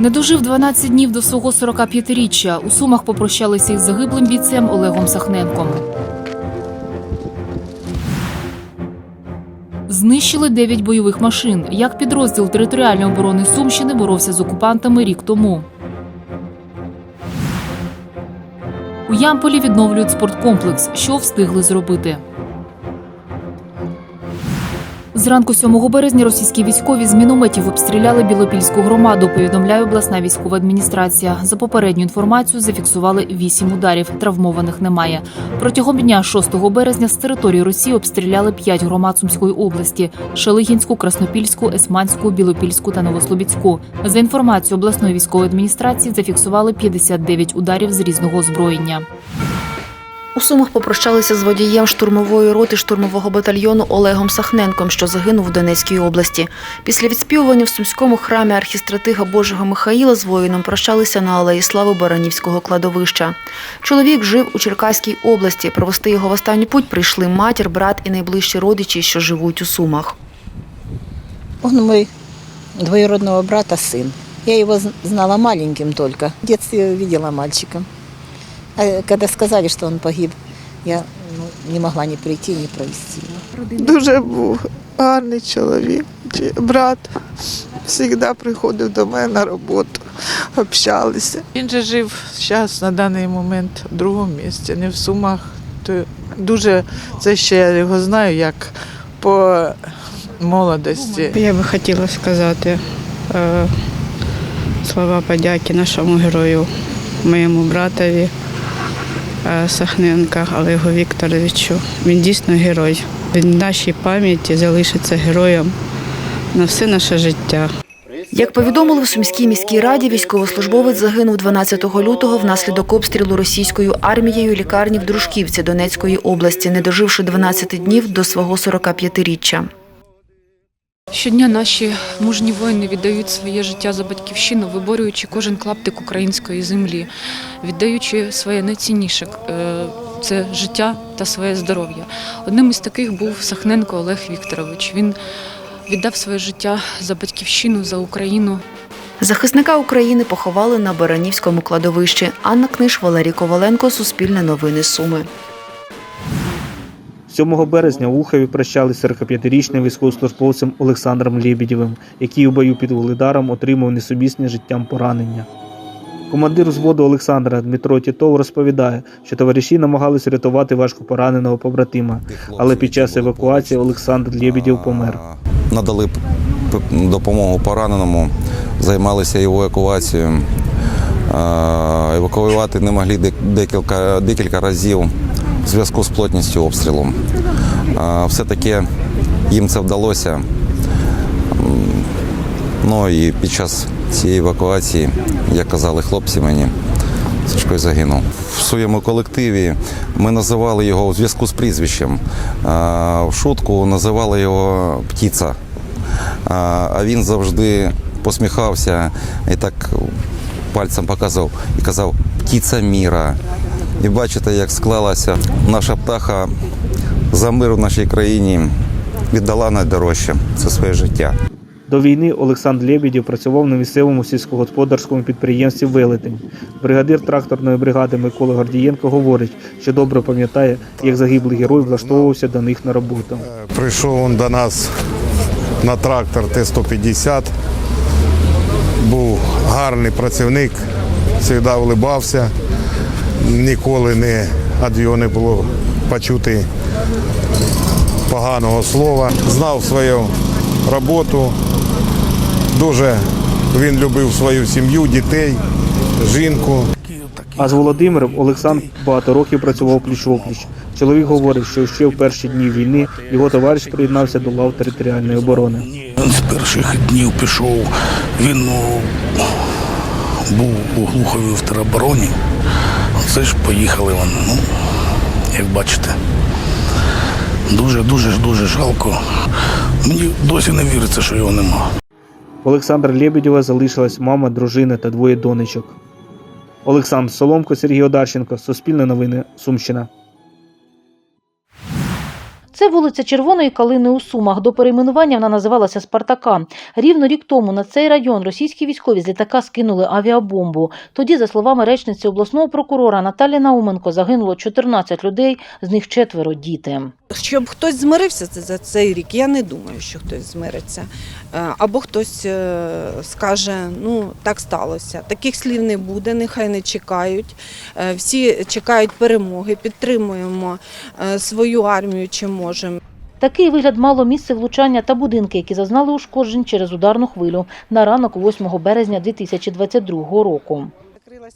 Не дожив 12 днів до свого 45-річчя. У Сумах попрощалися із загиблим бійцем Олегом Сахненком. Знищили 9 бойових машин. Як підрозділ територіальної оборони Сумщини боровся з окупантами рік тому. У Ямполі відновлюють спорткомплекс. Що встигли зробити? Зранку 7 березня російські військові з мінометів обстріляли Білопільську громаду. Повідомляє обласна військова адміністрація. За попередню інформацію зафіксували 8 ударів. Травмованих немає. Протягом дня 6 березня з території Росії обстріляли 5 громад Сумської області: Шелигінську, Краснопільську, Есманську, Білопільську та Новослобідську. За інформацією обласної військової адміністрації, зафіксували 59 ударів з різного озброєння. У Сумах попрощалися з водієм штурмової роти штурмового батальйону Олегом Сахненком, що загинув в Донецькій області. Після відспівування в сумському храмі архістратига Божого Михаїла з воїном прощалися на алеї слави Баранівського кладовища. Чоловік жив у Черкаській області. Провести його в останній путь прийшли матір, брат і найближчі родичі, що живуть у Сумах. Он мой двоюродного брата сын. Я з- знала маленьким только. В детстве видела мальчиком. А когда сказали, что он погиб, я ну, не могла ни прийти, ни провести. Дуже був гарний чоловік. Брат завжди приходив до мене на роботу, общалися. Він же жив зараз на даний момент в другому місці, не в Сумах. То дуже це ще я його знаю як по молодості. Я би хотіла сказати е, слова подяки нашому герою, моєму братові Сахненка Олегу Вікторовичу. Він дійсно герой. Він в нашій пам'яті залишиться героєм на все наше життя. Як повідомили в Сумській міській раді, військовослужбовець загинув 12 лютого внаслідок обстрілу російською армією лікарні в Дружківці Донецької області, не доживши 12 днів до свого 45-річчя. Щодня наші мужні воїни віддають своє життя за батьківщину, виборюючи кожен клаптик української землі, віддаючи своє найцінніше е, це життя та своє здоров'я. Одним із таких був Сахненко Олег Вікторович. Він віддав своє життя за батьківщину, за Україну. Захисника України поховали на Баранівському кладовищі. Анна Книж, Валерій Коваленко, Суспільне новини Суми. 7 березня у Ухові прощались 45-річним військовослужбовцем Олександром Лєбідєвим, який у бою під Вугледаром отримав несумісні з життям поранення. Командир взводу Олександра Дмитро Тітов розповідає, що товариші намагались рятувати важко пораненого побратима, але під час евакуації Олександр Лєбідєв помер. Надали допомогу пораненому, займалися його евакуацією. Евакуювати не могли декілька, декілька разів зв'язку з плотністю обстрілу. Все-таки їм це вдалося. Ну і під час цієї евакуації, як казали хлопці мені, Сашко загинув. В своєму колективі ми називали його у зв'язку з прізвищем. В шутку називали його птіця. А він завжди посміхався і так пальцем показував і казав птіця міра. І бачите, як склалася наша птаха за мир в нашій країні віддала найдорожче це своє життя. До війни Олександр Лєбідєв працював на місцевому сільськогосподарському підприємстві Велетень. Бригадир тракторної бригади Микола Гордієнко говорить, що добре пам'ятає, як загиблий герой влаштовувався до них на роботу. Прийшов він до нас на трактор Т-150. Був гарний працівник, завжди улибався. Ніколи не його не було почути поганого слова. Знав свою роботу. Дуже він любив свою сім'ю, дітей, жінку. А з Володимиром Олександр багато років працював пліч-опліч. Чоловік говорить, що ще в перші дні війни його товариш приєднався до лав територіальної оборони. Він з перших днів пішов. Він ну, був у Глухові в теробороні. Це ж поїхали вони. Ну, як бачите. Дуже, дуже, дуже жалко. Мені досі не віриться, що його нема. Олександра Лєбедєва залишилась мама, дружина та двоє донечок. Олександр Соломко, Сергій Одарченко, Суспільне новини, Сумщина. Це вулиця Червоної Калини у Сумах. До перейменування вона називалася Спартака. Рівно рік тому на цей район російські військові з літака скинули авіабомбу. Тоді, за словами речниці обласного прокурора Наталі Науменко, загинуло 14 людей, з них четверо діти. Щоб хтось змирився за- цей рік, я не думаю, що хтось змириться. Е, Або хтось е, скаже, ну так сталося. Таких слів не буде, нехай не чекають. Е, Всі чекають перемоги, підтримуємо свою армію, чим можемо. Такий вигляд мало місце влучання та будинки, які зазнали ушкоджень через ударну хвилю на ранок 8 березня 2022 року.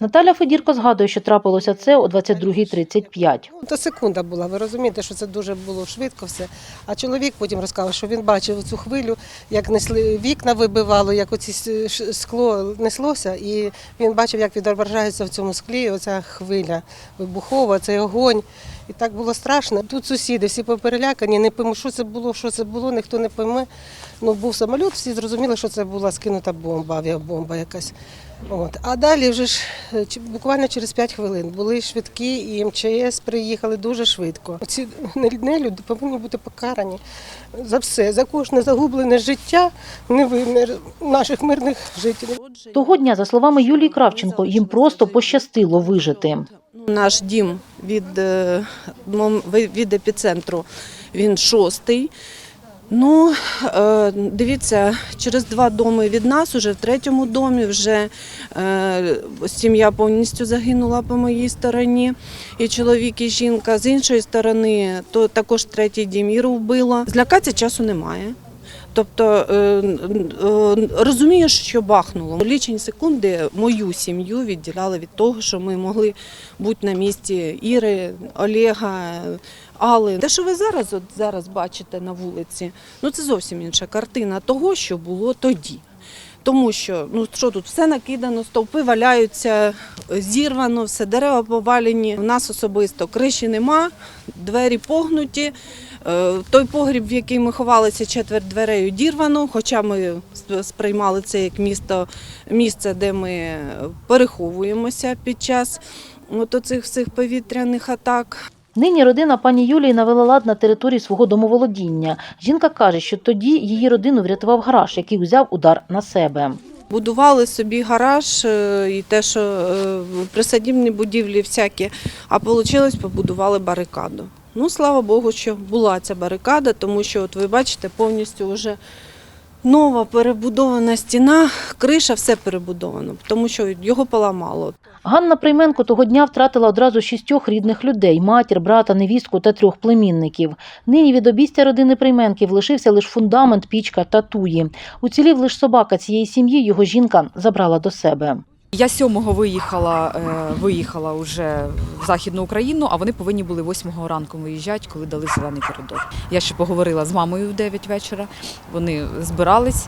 Наталя Федірко згадує, що трапилося це о 22.35. Ну, То секунда була, ви розумієте, що це дуже було швидко все. А чоловік потім розказав, що він бачив цю хвилю, як несли вікна вибивало, як оці скло неслося, і він бачив, як відображається в цьому склі оця хвиля вибухова, цей огонь. І так було страшно. Тут сусіди всі поперелякані, не пойму, що це було, що це було, ніхто не пойме. Ну, був самоліт, всі зрозуміли, що це була скинута бомба, авіабомба якась. От. А далі вже ж буквально через 5 хвилин були швидкі і МЧС приїхали дуже швидко. Ці нелюди повинні бути покарані за все, за кожне загублене життя невинне наших мирних жителів. Того дня, за словами Юлії Кравченко, їм просто пощастило вижити. Наш дім від, е, ви- від епіцентру він шостий. Ну, е, дивіться, через два доми від нас, уже в третьому домі, вже е, сім'я повністю загинула по моїй стороні. І чоловік, і жінка. З іншої сторони, то також третій дім Іру вбило. Злякатися часу немає. Тобто е, е, розумієш, що бахнуло. Лічені секунди мою сім'ю відділяли від того, що ми могли бути на місці Іри, Олега, Алли. Те, що ви зараз, от зараз бачите на вулиці, ну це зовсім інша картина того, що було тоді. Тому що ну що тут все накидано, стовпи валяються, зірвано, все дерева повалені. У нас особисто криші нема, двері погнуті. Е, Той погріб, в який ми ховалися, четверть дверей одірвано, хоча ми сприймали це як місто, місце, де ми переховуємося під час от оцих всіх повітряних атак. Нині родина пані Юлії навела лад на території свого домоволодіння. Жінка каже, що тоді її родину врятував гараж, який узяв удар на себе. Будували собі гараж е, і те, що е, присадібні будівлі всякі, а вийшло, побудували барикаду. Ну, слава Богу, що була ця барикада, тому що, от ви бачите, повністю вже нова перебудована стіна, криша, все перебудовано, тому що його поламало. Ганна Прийменко того дня втратила одразу шістьох рідних людей: матір, брата, невістку та трьох племінників. Нині від обістя родини Прийменків лишився лише фундамент, пічка та туї. Уцілів лише собака цієї сім'ї, його жінка забрала до себе. Я сьомого виїхала, е, виїхала вже в Західну Україну, а вони повинні були восьмого ранку виїжджати, коли дали зелений коридор. Я ще поговорила з мамою в 9 вечора. Вони збирались.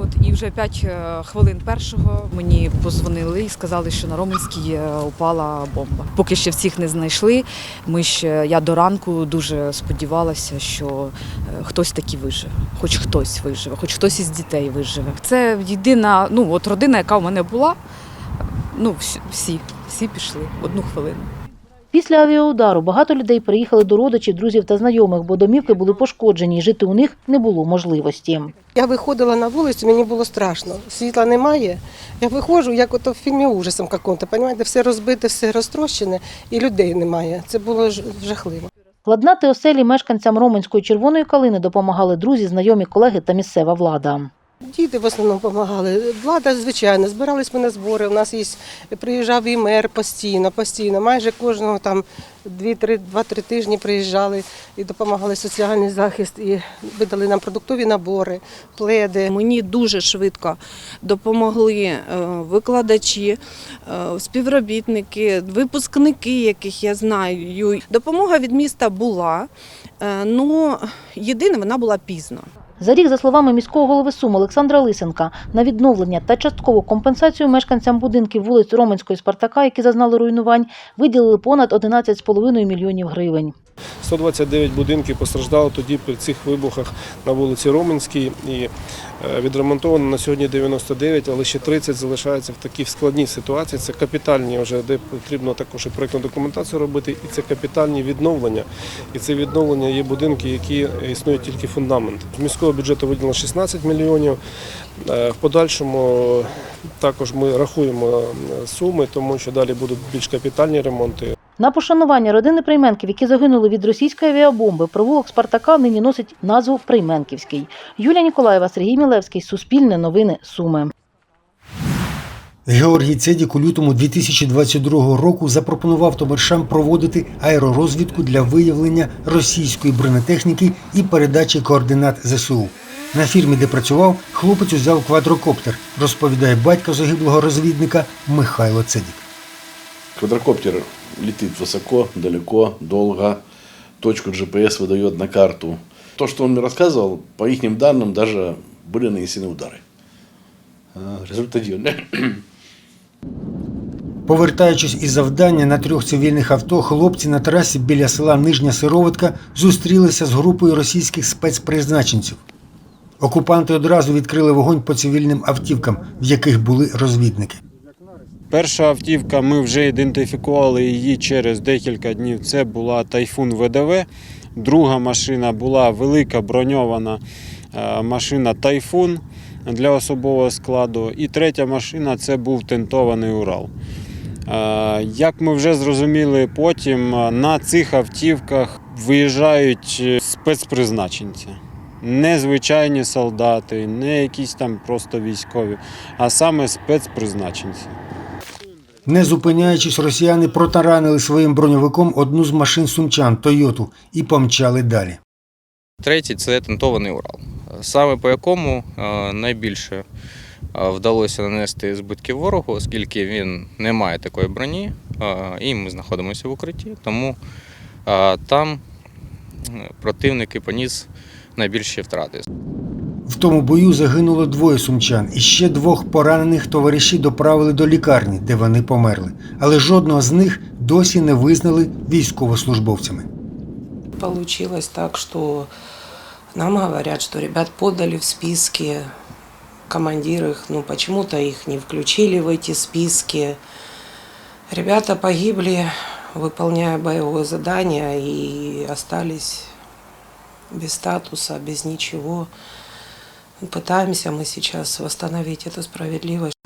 От, і вже 5 хвилин першого мені позвонили і сказали, що на Роменській е, упала бомба. Поки ще всіх не знайшли. Ми ще я до ранку дуже сподівалася, що е, хтось таки виживе, хоч хтось виживе, хоч хтось із дітей виживе. Це єдина, ну от родина, яка в мене була. Ну, всі, всі пішли одну хвилину. Після авіаудару багато людей приїхали до родичів, друзів та знайомих, бо домівки були пошкоджені, і жити у них не було можливості. Я виходила на вулицю, мені було страшно. Світла немає. Я виходжу, як ото в фільмі ужасом какому-то, розумієте, все розбите, все розтрощене, і людей немає. Це було жахливо. Владнати оселі мешканцям Роменської червоної калини допомагали друзі, знайомі колеги та місцева влада. Діти в основному допомагали. Влада, звичайно, збирались ми на збори. У нас є приїжджав і мер постійно, постійно. Майже кожного там дві-три, два-три тижні приїжджали і допомагали соціальний захист, і видали нам продуктові набори, пледи. Мені дуже швидко допомогли е, викладачі, е, співробітники, випускники, яких я знаю. Допомога від міста була, е, ну єдине, вона була пізно. За рік, за словами міського голови Сум Олександра Лисенка, на відновлення та часткову компенсацію мешканцям будинків вулиць Роменської Спартака, які зазнали руйнувань, виділили понад 11,5 мільйонів гривень. 129 будинків постраждало тоді при цих вибухах на вулиці Роменській. І Відремонтовано на сьогодні 99, але ще 30 залишаються в такій складній ситуації. Це капітальні, вже де потрібно також і проєктну документацію робити, і це капітальні відновлення. І це відновлення є будинки, які існують тільки фундамент. З міського бюджету виділено 16 мільйонів. Е, В подальшому також ми рахуємо е, суми, тому що далі будуть більш капітальні ремонти. На пошанування родини Прийменків, які загинули від російської авіабомби, провулок Спартака нині носить назву Прийменківський. Юлія Ніколаєва, Сергій Мілевський, Суспільне новини, Суми. Георгій Цедік у лютому 2022 року запропонував товаришам проводити аеророзвідку для виявлення російської бронетехніки і передачі координат ЗСУ. На фірмі, де працював, хлопець узяв квадрокоптер, розповідає батько загиблого розвідника Михайло Цедік. Квадрокоптер летит высоко, далеко, долго. Точку GPS выдает на карту. То, что он мне рассказывал, по их данным, даже были нанесены удары. А, Результативно. Повертаючись із завдання на трьох цивільних авто, хлопці на трасі біля села Нижня Сироватка зустрілися з групою російських спецпризначенців. Окупанти одразу відкрили вогонь по цивільним автівкам, в яких були розвідники. Перша автівка, ми вже ідентифікували її через декілька днів. Це була Тайфун ВДВ. Друга машина була велика броньована е, машина Тайфун для особового складу. І третя машина це був тентований Урал. Е, Як ми вже зрозуміли потім, на цих автівках виїжджають е, спецпризначенці. Не звичайні солдати, не якісь там просто військові, а саме спецпризначенці. Не зупиняючись, росіяни протаранили своїм броньовиком одну з машин сумчан Тойоту і помчали далі. Третій це тентований Урал, саме по якому е, найбільше е, вдалося нанести збитків ворогу, оскільки він не має такої броні, е, і ми знаходимося в укритті, тому там противник і поніс найбільші втрати. В тому бою загинуло двоє сумчан, і ще двох поранених товариші доправили до лікарні, де вони померли. Але жодного з них досі не визнали військовослужбовцями. Получилось так, что нам говорят, что ребят подали в списки, командир их, ну почему-то их не включили в эти списки. Ребята погибли, выполняя боевое задание, и остались без статуса, без ничего. Пытаемся мы сейчас восстановить эту справедливость.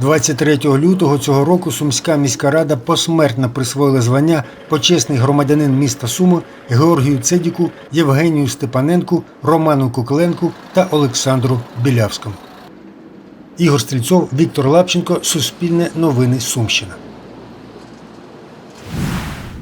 23 лютого цього року Сумська міська рада посмертно присвоїла звання почесний громадянин міста Суми Георгію Цедіку, Євгенію Степаненку, Роману Кукленку та Олександру Білявському. Ігор Стрільцов, Віктор Лапченко, Суспільне новини Сумщина.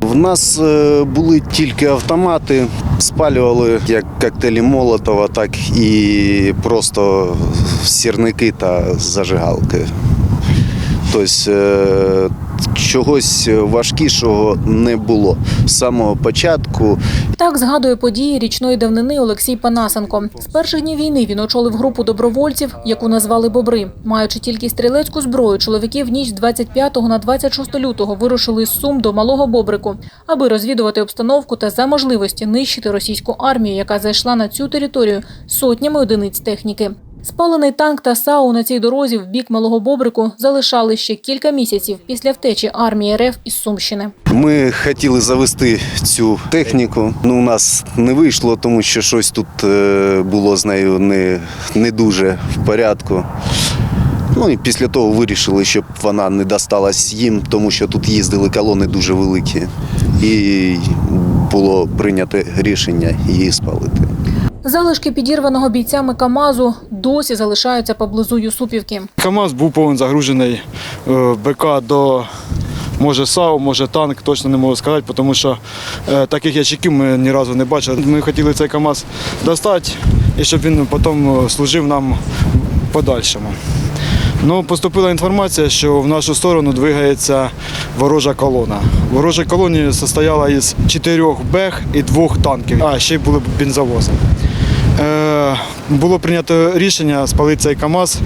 В нас е, були тільки автомати, спалювали як коктейлі Молотова, так і просто сірники та зажигалки. Тобто е, чогось важкішого не було з самого початку. Так згадує події річної давнини Олексій Панасенко. З перших днів війни він очолив групу добровольців, яку назвали Бобри. Маючи тільки стрілецьку зброю, чоловіки в ніч з 25 на 26 лютого вирушили з Сум до Малого Бобрику, аби розвідувати обстановку та за можливості нищити російську армію, яка зайшла на цю територію сотнями одиниць техніки. Спалений танк та САУ на цій дорозі в бік Малого Бобрику залишали ще кілька місяців після втечі армії РФ із Сумщини. Ми хотіли завести цю техніку. Ну, у нас не вийшло, тому що щось тут е, було з нею не, не дуже в порядку. Ну і після того вирішили, щоб вона не досталась їм, тому що тут їздили колони дуже великі. І було прийнято рішення її спалити. Залишки підірваного бійцями КАМАЗу досі залишаються поблизу Юсупівки. КАМАЗ був повністю загружений е, БК до може САУ, може танк, точно не можу сказати, тому що е, таких ячейків ми ні разу не бачили. Ми хотіли цей КАМАЗ достати і щоб він потім служив нам подальшому. Ну, поступила інформація, що в нашу сторону двигається ворожа колона. Ворожа колонія состояла із чотирьох бех і двох танків, а ще й були бензовози. Е, було прийнято рішення спалити цей КАМАЗ,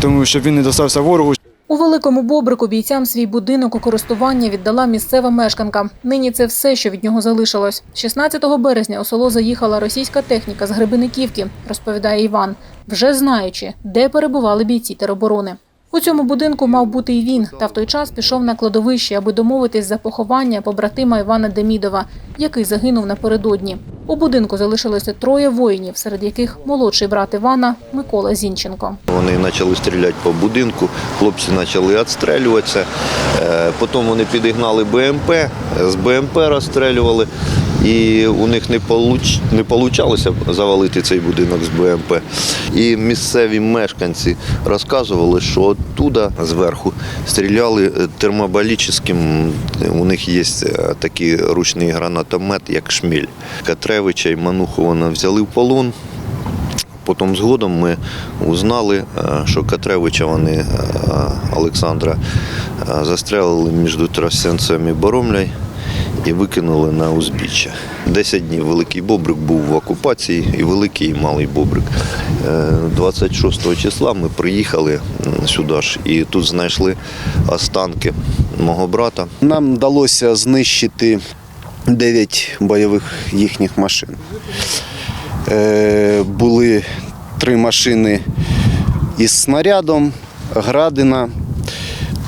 тому що він не достався ворогу. У великому бобрику бійцям свій будинок у користування віддала місцева мешканка. Нині це все, що від нього залишилось. 16 березня у село заїхала російська техніка з Гребениківки, розповідає Іван, вже знаючи, де перебували бійці тероборони. У цьому будинку мав бути і він, та в той час пішов на кладовище, аби домовитись за поховання побратима Івана Демідова, який загинув напередодні. У будинку залишилося троє воїнів, серед яких молодший брат Івана Микола Зінченко. Вони почали стріляти по будинку, хлопці почали відстрілюватися. Е, Потім вони підігнали БМП, з БМП розстрілювали. І у них не получ... не получалося завалити цей будинок з БМП. І місцеві мешканці розказували, що оттуда зверху стріляли е, термобалічним. У них є е, такий ручний гранатомет, як шміль. Катревича і Мануху вони взяли в полон. Потім згодом ми узнали, е, що Катревича вони Олександра застрелили між Тростянцем і Боромляй і викинули на узбіччя. Десять днів Великий Бобрик був в окупації, і Великий, і Малий Бобрик. Е, 26 числа ми приїхали сюди ж і тут знайшли останки мого брата. Нам вдалося знищити 9 бойових їхніх машин. Е, були три машини із снарядом, градина.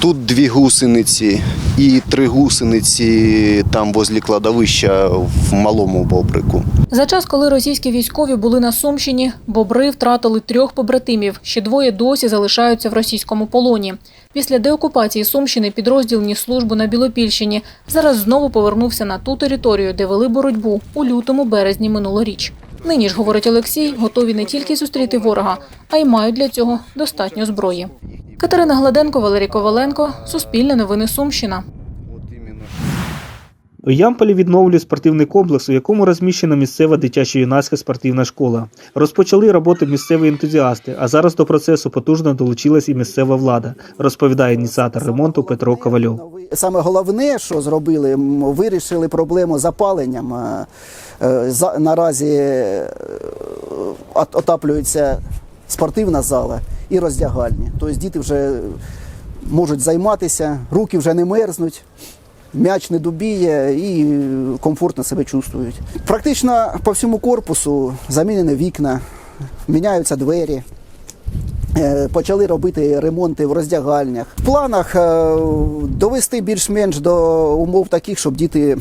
Тут дві гусениці і три гусениці там возле кладовища в малому бобрику. За час, коли російські військові були на Сумщині, бобри втратили трьох побратимів. Ще двоє досі залишаються в російському полоні. Після деокупації Сумщини підрозділ ніс службу на Білопільщині. Зараз знову повернувся на ту територію, де вели боротьбу у лютому березні минулоріч. Нині ж, говорить Олексій, готові не тільки зустріти ворога, а й мають для цього достатньо зброї. Катерина Гладенко, Валерій Коваленко, Суспільне новини Сумщина. У Ямполі відновлюють спортивний комплекс, у якому розміщена місцева дитячо-юнацька спортивна школа. Розпочали роботу місцеві ентузіасти, а зараз до процесу потужно долучилась і місцева влада, розповідає ініціатор ремонту Петро Ковальов. Саме головне, що зробили, вирішили проблему з опаленням. Е, Наразі е, отаплюється спортивна зала і роздягальні. Тобто діти вже можуть займатися, руки вже не мерзнуть. М'яч не дубіє і комфортно себе чувствують. Практично по всьому корпусу замінені вікна, міняються двері. Е, Почали робити ремонти в роздягальнях. В планах довести більш-менш до умов таких, щоб діти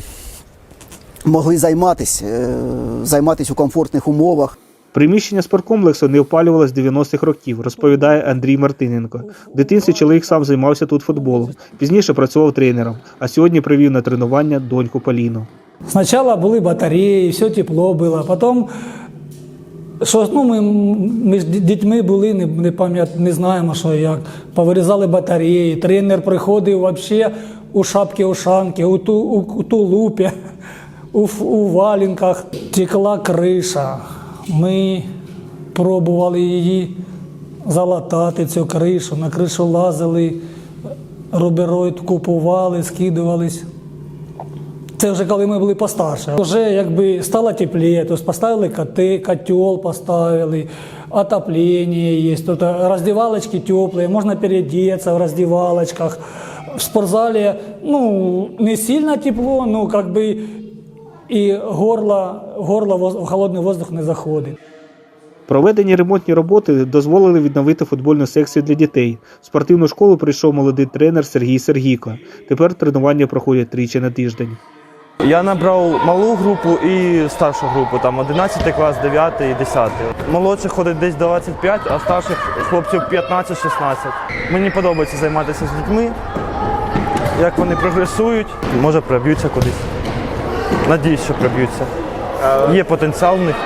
могли займатися, е, займатися у комфортних умовах. Приміщення спорткомплексу не опалювалось з 90-х років, розповідає Андрій Мартиненко. В дитинстві чоловік сам займався тут футболом. Пізніше працював тренером, а сьогодні привів на тренування доньку Поліну. Сначала були батареї, все тепло було, потім що, ну, ми, ми ж дітьми були, не, не, пам'ят, не знаємо, що як. Повирізали батареї, тренер приходив взагалі у шапки ушанки, у, ту, у, у тулупі, у, у валінках. Текла криша. Ми пробували її залатати, цю кришу, на кришу лазили, рубероїд купували, скидувались. Це вже коли ми були постарше. Вже якби стало тепліше, тобто поставили коти, котел поставили, отоплення є, тут роздівалочки теплі, можна переодеться в роздівалочках. В спортзалі ну, не сильно тепло, ну как би і горло, горло воз- холодний воздух не заходить. Проведені ремонтні роботи дозволили відновити футбольну секцію для дітей. В спортивну школу прийшов молодий тренер Сергій Сергійко. Тепер тренування проходять тричі на тиждень. Я набрав малу групу і старшу групу, там 11 клас, 9 і 10. Молодших ходить десь 25, а старших хлопців 15-16. Мені подобається займатися з дітьми, як вони прогресують, може проб'ються кудись. Надіюсь, що проб'ються. Є потенціал в них.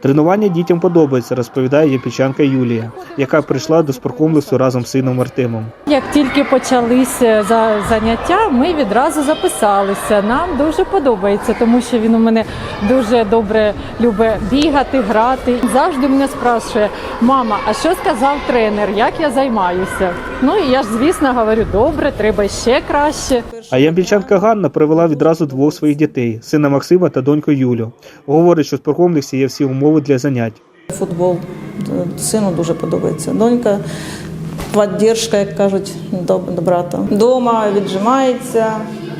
Тренування дітям подобається, розповідає єпічанка Юлія, яка прийшла до спорткомплексу разом з сином Артемом. Як тільки почалися за заняття, ми відразу записалися. Нам дуже подобається, тому що він у мене дуже добре любить бігати, грати. Завжди мене спрашує, мама, а що сказав тренер, як я займаюся? Ну і я ж, звісно, говорю, добре, треба ще краще. А ямпільчанка Ганна привела відразу двох своїх дітей сина Максима та доньку Юлю. Говорить, що в спорткомплексі є всі умови для занять. Футбол е, сину дуже подобається. Донька підтримка, як кажуть, до, брата. Дома віджимається,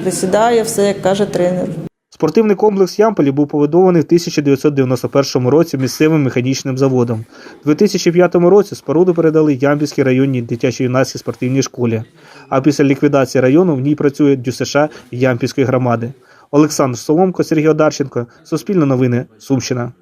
присідає, все як каже тренер. Спортивний комплекс Ямполі був побудований в 1991 році місцевим механічним заводом. У 2005 році споруду передали Ямпільській районній дитячо-юнацькій спортивній школі. А після ліквідації району в ній працює ДЮСШ Ямпільської громади. Олександр Соломко, Сергій Одарченко, Суспільне новини, Сумщина.